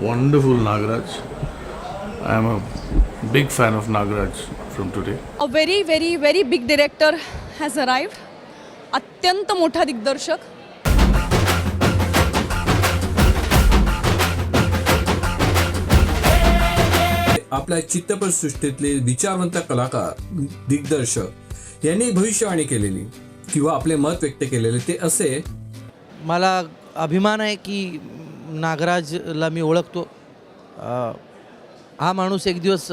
wonderful Nagraj. I am a big fan of Nagraj from today. A very very very big director has arrived अत्यंत मोठा दिग्दर्शक आपल्या चित्रपटसृष्टीतले विचारवंत कलाकार दिग्दर्शक यांनी भविष्यवाणी केलेली किंवा आपले मत व्यक्त केलेले ते असे मला अभिमान आहे की नागराजला मी ओळखतो. हा माणूस एक दिवस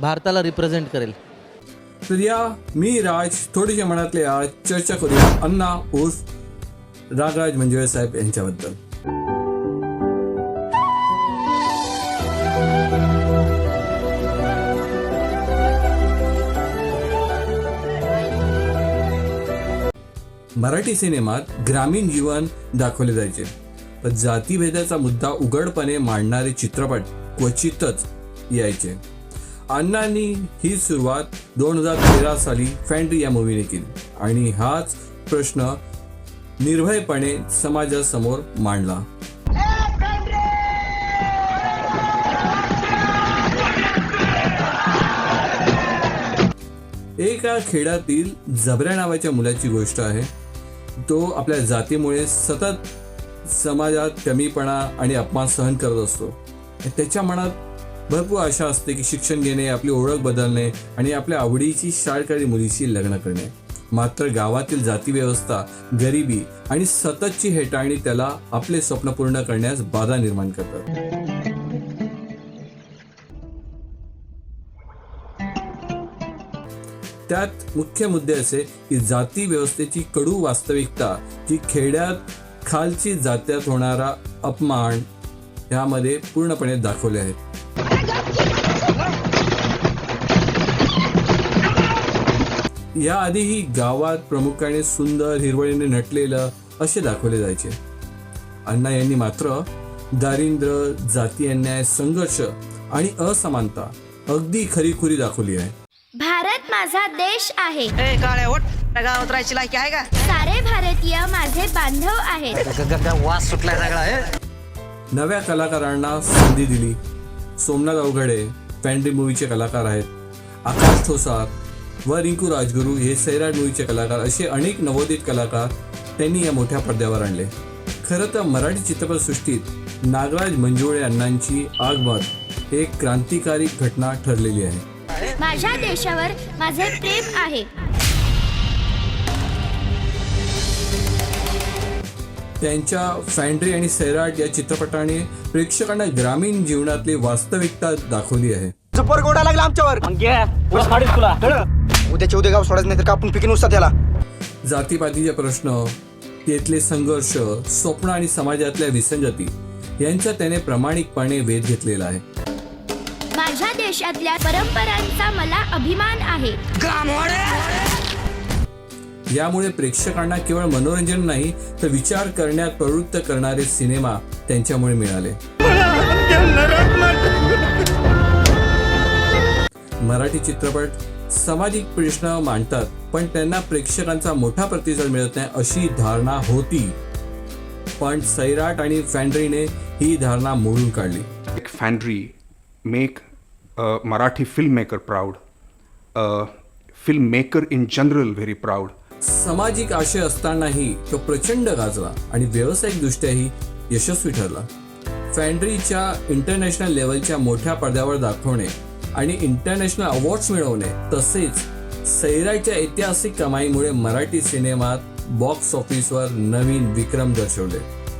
भारताला रिप्रेझेंट करेल. तर या मी राज थोडेसे मनातले आज चर्चा करूया. अण्णा उर्फ रागराज मंजुळे साहेब यांच्याबद्दल. मराठी सिनेमात ग्रामीण जीवन दाखवले जायचे. जातीभेदाचा मुद्दा उघडपणे मांडणारे चित्रपट क्वचितच यायचे. अण्णांनी ही सुरुवात दोन हजार तेरा साली फॅन्ड्री या मूवीने केली आणि हाच प्रश्न निर्भयपणे समाजासमोर मांडला. एका खेड्यातील जबऱ्या नावाच्या मुलाची गोष्ट आहे. तो आपल्या जातीमुळे सतत समाजात कमीपणा आणि अपमान सहन करत असतो. त्याच्या मनात भरपूर आशा असते की शिक्षण घेणे आपली ओळख बदलणे आणि आपल्या आवडीची शाळकरी मुलीशी लग्न करणे. मात्र गावातील जाती व्यवस्था गरिबी आणि सततची हेटाळणी त्याला आपले स्वप्न पूर्ण करण्यास बाधा निर्माण करतात. त्यात मुख्य मुद्दे असे की जाती व्यवस्थेची कडू वास्तविकता जी खेड्यात खालची जात्यात होणारा अपमान यामध्ये पूर्णपणे दाखवले आहेत. याआधीही गावात प्रमुखाने सुंदर हिरवळीने नटलेलं असे दाखवले जायचे. अण्णा यांनी मात्र दारिद्र्य जाती अन्याय संघर्ष आणि असमानता अगदी खरीखुरी दाखवली आहे. भारत माझा देश आहे. गावात राहायची लायकी आहे का? सारे भारतीय माझे बांधव आहेत. ग- ग- ग- वास सुटलाय सगळा हे. नव्या कलाकारांना संधी दिली. सोमनाथ अवघडे फॅन्ड्री मूवीचे कलाकार आहेत. आकाश ठोसार व रिंकू राजगुरू हे सैराट मूवीचे कलाकार असे अनेक नवोदित कलाकार त्यांनी या मोठ्या पडद्यावर आणले. खरं तर मराठी चित्रपटसृष्टीत नागराज मंजुळे अण्णांची आगमन एक क्रांतिकारी घटना ठरलेली आहे. माझ्या देशावर माझे प्रेम आहे. त्यांच्या फॅन्ड्री आणि सैराट या चित्रपटाने प्रेक्षकांना ग्रामीण जीवनातली वास्तविकता दाखवली आहे. सुपर गोडा लागला आमच्यावर. तुला? उद्याच्या उद्या गाव सोडायचं नाही तर आपण पिकीन उचता त्याला जातीपातीचे प्रश्न तेथले संघर्ष स्वप्न आणि समाजातल्या विसंगती यांचा त्याने प्रामाणिकपणे वेध घेतलेला आहे. माझ्या देशातल्या परंपरांचा मला अभिमान आहे. यामुळे प्रेक्षकांना केवळ मनोरंजन नाही तर विचार करण्यात प्रवृत्त करणारे सिनेमा त्यांच्यामुळे मिळाले. मराठी चित्रपट सामाजिक प्रश्न मांडतात पण त्यांना प्रेक्षकांचा मोठा प्रतिसाद मिळत नाही अशी धारणा होती. पण सैराट आणि फॅन्ड्रीने ही धारणा मोडून काढली. एक Fandry make Marathi Marathi filmmaker proud, a filmmaker in general very. सामाजिक आशय असतानाही तो प्रचंड गाजला आणि व्यावसायिकदृष्ट्याही यशस्वी ठरला फॅन्ड्रीच्या इंटरनॅशनल लेवलच्या मोठ्या पडद्यावर दाखवणे आणि इंटरनॅशनल अवॉर्ड्स मिळवणे तसेच सैराटच्या ऐतिहासिक कमाईमुळे मराठी सिनेमात बॉक्स ऑफिसवर नवीन विक्रम दर्शवले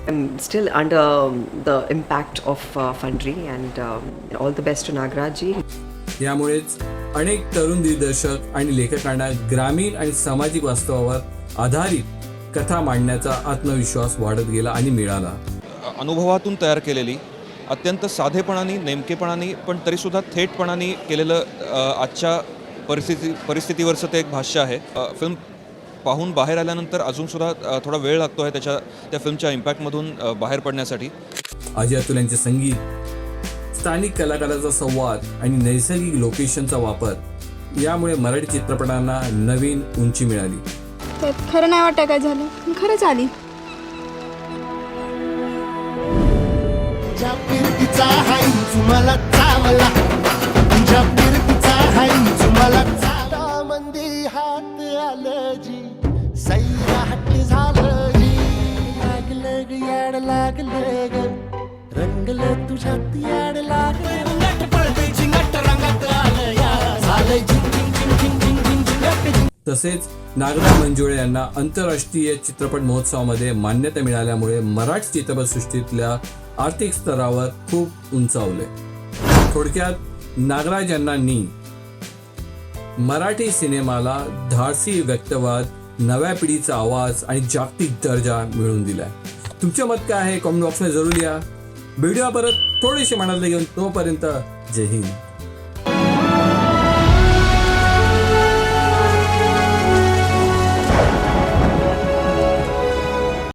I'm still under um, the impact of uh, Fundry and um, all the best to Nagraji. यामुळेच अनेक तरुण दिग्दर्शक आणि लेखकांना ग्रामीण आणि सामाजिक वास्तवावर आधारित कथा मांडण्याचा आत्मविश्वास वाढत गेला आणि मिळाला. अनुभवातून तयार केलेली अत्यंत साधेपणाने नेमकेपणाने पण तरीसुद्धा थेटपणाने केलेलं आजच्या परिस्थिती परिस्थितीवरचं ते एक भाष्य आहे. फिल्म पाहून बाहेर आल्यानंतर अजूनसुद्धा थोडा वेळ लागतो आहे त्याच्या त्या फिल्मच्या इम्पॅक्टमधून बाहेर पडण्यासाठी. अजय अतुल यांचे संगीत स्थानिक कलाकाराचा संवाद आणि नैसर्गिक लोकेशनचा वापर यामुळे मराठी चित्रपटांना नवीन उंची मिळाली. त्यात खरं नाही वाटतं काय झालं. पण खरंच आली. लागलं ग याड लागलं ग रंगलं तुझ्यात याड लागलं. नट पळते झिंगट रंगात आलं या. झालं झिंग झिंग झिंग झिंग झिंग झिंग झिंगट झिंग तसेच नागरा मंजुळे यांना आंतरराष्ट्रीय चित्रपट महोत्सवामध्ये मान्यता मिळाल्यामुळे मराठी चित्रपटसृष्टीतल्या आर्थिक स्तरावर खूप उंचावले. थोडक्यात नागराज यांना नी मराठी सिनेमाला धाडसी व्यक्तवाद नव्या पिढीचा आवाज आणि जागतिक दर्जा मिळवून दिलाय. तुमचे मत काय आहे? कॉमेंट बॉक्समध्ये जरूर लिहा. व्हिडिओ परत थोडीशी मनातले घेऊन तोपर्यंत जय हिंद.